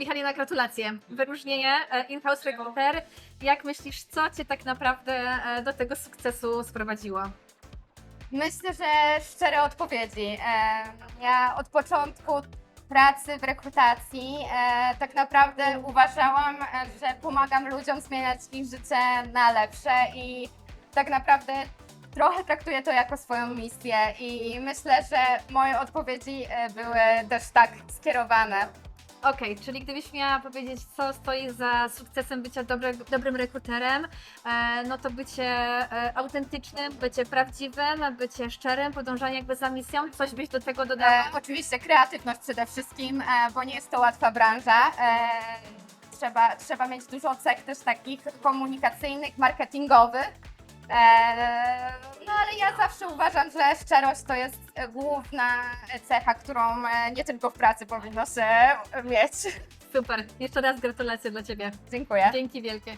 Magdalena, gratulacje. Wyróżnienie e, in-house recruiter. Jak myślisz, co Cię tak naprawdę e, do tego sukcesu sprowadziło? Myślę, że szczere odpowiedzi. E, Ja od początku pracy w rekrutacji tak naprawdę uważałam, że pomagam ludziom zmieniać ich życie na lepsze i tak naprawdę trochę traktuję to jako swoją misję i myślę, że moje odpowiedzi były też tak skierowane. Okej, czyli gdybyś miała powiedzieć, co stoi za sukcesem bycia dobrym rekruterem, e, no to bycie e, autentycznym, bycie prawdziwym, bycie szczerym, podążanie jakby za misją. Coś byś do tego dodała? E, oczywiście kreatywność przede wszystkim, e, bo nie jest to łatwa branża. E, trzeba, trzeba mieć dużo cech też takich komunikacyjnych, marketingowych. E, zawsze uważam, że szczerość to jest e, główna cecha, którą e, nie tylko w pracy powinno się mieć. Super. Jeszcze raz gratulacje dla Ciebie. Dziękuję. Dzięki wielkie.